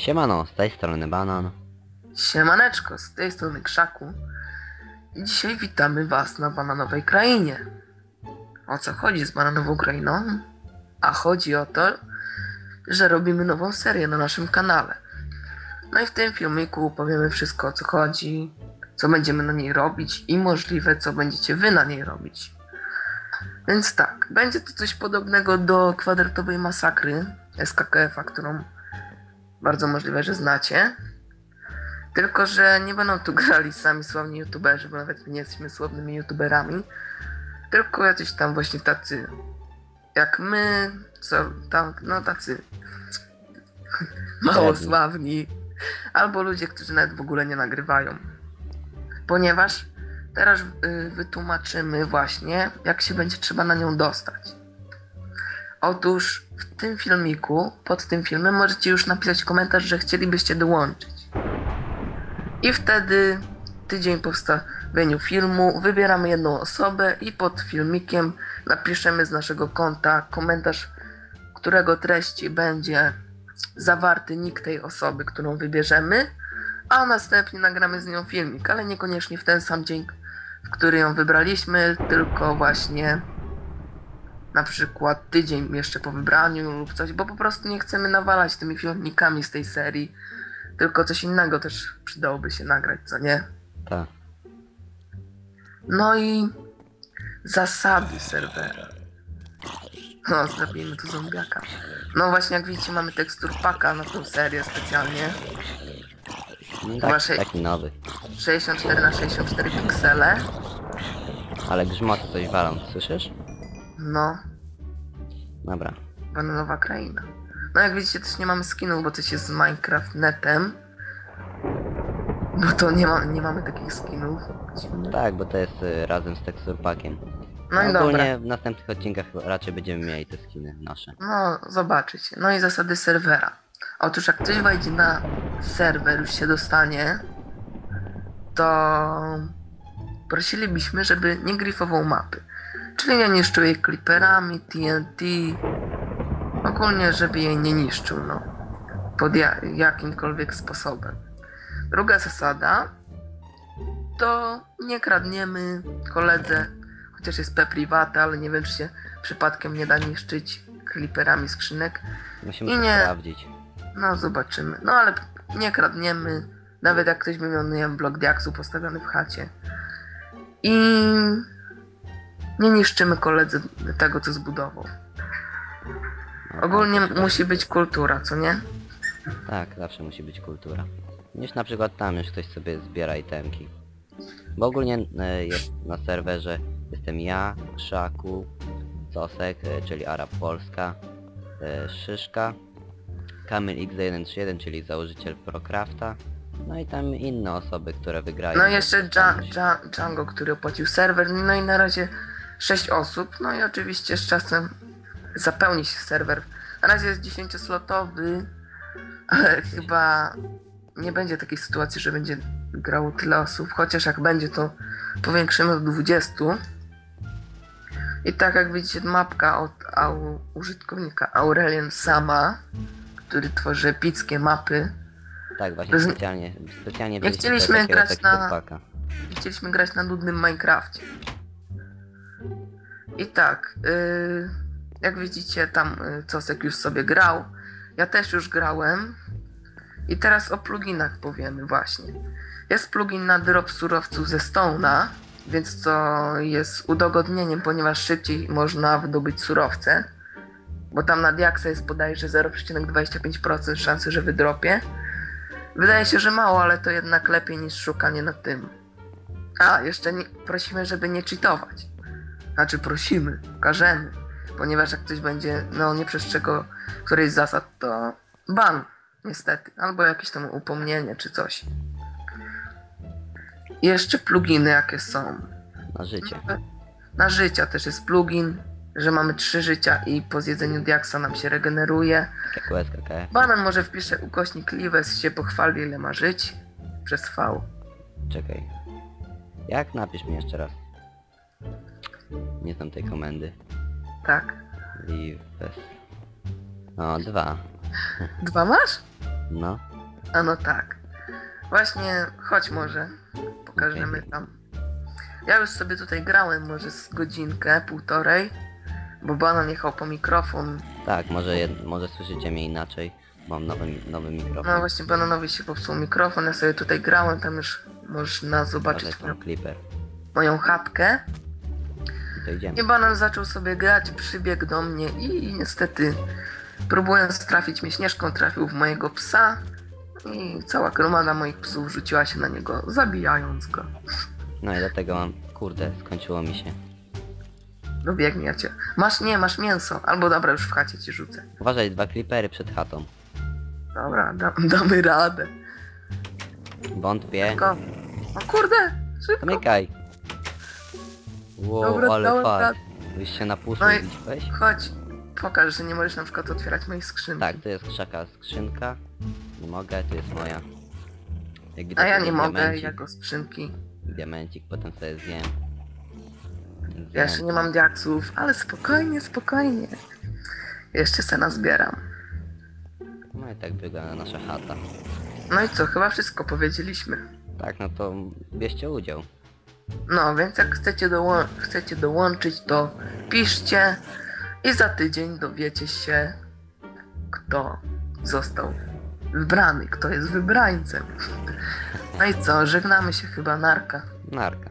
Siemano, z tej strony Banan. Siemaneczko, z tej strony Krzaku. Dzisiaj witamy Was na bananowej krainie. O co chodzi z bananową krainą? A chodzi o to, że robimy nową serię na naszym kanale. No i w tym filmiku powiemy wszystko o co chodzi, co będziemy na niej robić i możliwe co będziecie Wy na niej robić. Więc tak, będzie to coś podobnego do kwadratowej masakry SKKF-a, którą bardzo możliwe, że znacie. Tylko, że nie będą tu grali sami sławni youtuberzy, bo nawet my nie jesteśmy sławnymi youtuberami. Tylko jacyś tam właśnie tacy jak my, co tam, no tacy mało sławni. Albo ludzie, którzy nawet w ogóle nie nagrywają. Ponieważ teraz y, wytłumaczymy właśnie, jak się będzie trzeba na nią dostać. Otóż w tym filmiku, pod tym filmem możecie już napisać komentarz, że chcielibyście dołączyć. I wtedy tydzień po wstawieniu filmu wybieramy jedną osobę i pod filmikiem napiszemy z naszego konta komentarz, którego treści będzie zawarty nick tej osoby, którą wybierzemy, a następnie nagramy z nią filmik, ale niekoniecznie w ten sam dzień, w który ją wybraliśmy, tylko właśnie na przykład tydzień jeszcze po wybraniu lub coś, bo po prostu nie chcemy nawalać tymi filmikami z tej serii, tylko coś innego też przydałoby się nagrać, co nie? Tak. No i zasady serwera. No, zrobimy tu zombiaka. No właśnie, jak widzicie, mamy tekstur paka na tą serię specjalnie. No, tak taki nowy. 64 na 64 piksele. Ale grzmoty coś walą, słyszysz? No, Dobra. bananowa kraina. No jak widzicie też nie mamy skinów, bo coś jest z Minecraft netem. No to nie, ma, nie mamy takich skinów. Tak, bo to jest y, razem z teksturpakiem. No i dobra. Ogólnie w następnych odcinkach raczej będziemy mieli te skiny nasze. No, zobaczycie. No i zasady serwera. Otóż jak ktoś wejdzie na serwer, już się dostanie, to prosilibyśmy, żeby nie gryfował mapy. Czyli nie niszczył jej clipperami, TNT. Ogólnie, żeby jej nie niszczył, no. Pod ja jakimkolwiek sposobem. Druga zasada to nie kradniemy koledze, chociaż jest P private, ale nie wiem, czy się przypadkiem nie da niszczyć clipperami skrzynek. Musimy I nie. sprawdzić. No, zobaczymy. No, ale nie kradniemy. Nawet jak ktoś by miał, nie wiem, blok diaksu postawiony w chacie. I nie niszczymy koledzy tego, co zbudował. Ogólnie musi być kultura, co nie? Tak, zawsze musi być kultura. Niż na przykład tam już ktoś sobie zbiera itemki. Bo ogólnie e, jest na serwerze jestem ja, Krzaku, Sosek, e, czyli Arab Polska, e, Szyszka, Kamil X131, czyli założyciel Procrafta, no i tam inne osoby, które wygrają. No i jeszcze Dja- Dja- Django, który opłacił serwer. No i na razie 6 osób. No i oczywiście z czasem zapełni się serwer. Na razie jest 10-slotowy, ale chyba nie będzie takiej sytuacji, że będzie grało tyle osób. Chociaż jak będzie, to powiększymy do 20. I tak jak widzicie, mapka od au, użytkownika Aurelian Sama, który tworzy epickie mapy. Tak, właśnie Bez- specjalnie, specjalnie Nie chcieliśmy grać na-. Chcieliśmy grać na nudnym Minecrafcie. I tak, yy, jak widzicie, tam yy, Cosek już sobie grał. Ja też już grałem. I teraz o pluginach powiemy właśnie. Jest plugin na drop surowców ze Stone'a, więc to jest udogodnieniem, ponieważ szybciej można wydobyć surowce. Bo tam na Diaksa jest bodajże 0,25% szansy, że wydropie. Wydaje się, że mało, ale to jednak lepiej niż szukanie na tym. A, jeszcze nie, prosimy, żeby nie cheatować. Znaczy prosimy, każemy. Ponieważ jak ktoś będzie, no nie przestrzegał którejś z zasad, to ban, niestety. Albo jakieś tam upomnienie, czy coś. I jeszcze pluginy jakie są. Na życie. Na życia też jest plugin, że mamy trzy życia i po zjedzeniu diaksa nam się regeneruje. USKKF. Banan może wpisze ukośnik Lives się pochwali ile ma żyć. Przez V. Czekaj. Jak? Napisz mi jeszcze raz. Nie znam tej komendy. Tak. Lives. No, dwa. Dwa masz? No. A no tak. Właśnie, chodź może. Pokażemy Okej. tam. Ja już sobie tutaj grałem może z godzinkę, półtorej. Bo banan jechał po mikrofon. Tak, może, jed... może słyszycie mnie inaczej. Mam nowy, nowy mikrofon. No właśnie bananowi się popsuł mikrofon. Ja sobie tutaj grałem, tam już można zobaczyć moją, Clipper. moją chatkę. I to idziemy. I banan zaczął sobie grać, przybiegł do mnie i niestety próbując trafić mnie śnieżką, trafił w mojego psa. I cała gromada moich psów rzuciła się na niego, zabijając go. No i dlatego mam... Kurde, skończyło mi się. Dobiegnie cię. Masz, nie, masz mięso. Albo dobra, już w chacie ci rzucę. Uważaj, dwa Clippery przed chatą. Dobra, da, damy radę. Wątpię. Tylko... O kurde! Szybko! Zamykaj! Wow, Dobra, ale radę. Już się napuszył, No i- widziałeś? Chodź, pokaż, że nie możesz na przykład otwierać moich skrzynek. Tak, to jest krzaka skrzynka. Nie mogę, to jest moja. Jak A ja to nie jest mogę, diamencik. jako skrzynki. Diamencik, potem sobie zjem. Ja jeszcze nie mam diaksów, ale spokojnie, spokojnie. Jeszcze se nazbieram. No i tak wygląda nasza chata. No i co, chyba wszystko powiedzieliśmy. Tak, no to bierzcie udział. No, więc jak chcecie, chcecie dołączyć, to piszcie i za tydzień dowiecie się, kto został wybrany, kto jest wybrańcem. No i co, żegnamy się chyba, narka. Narka.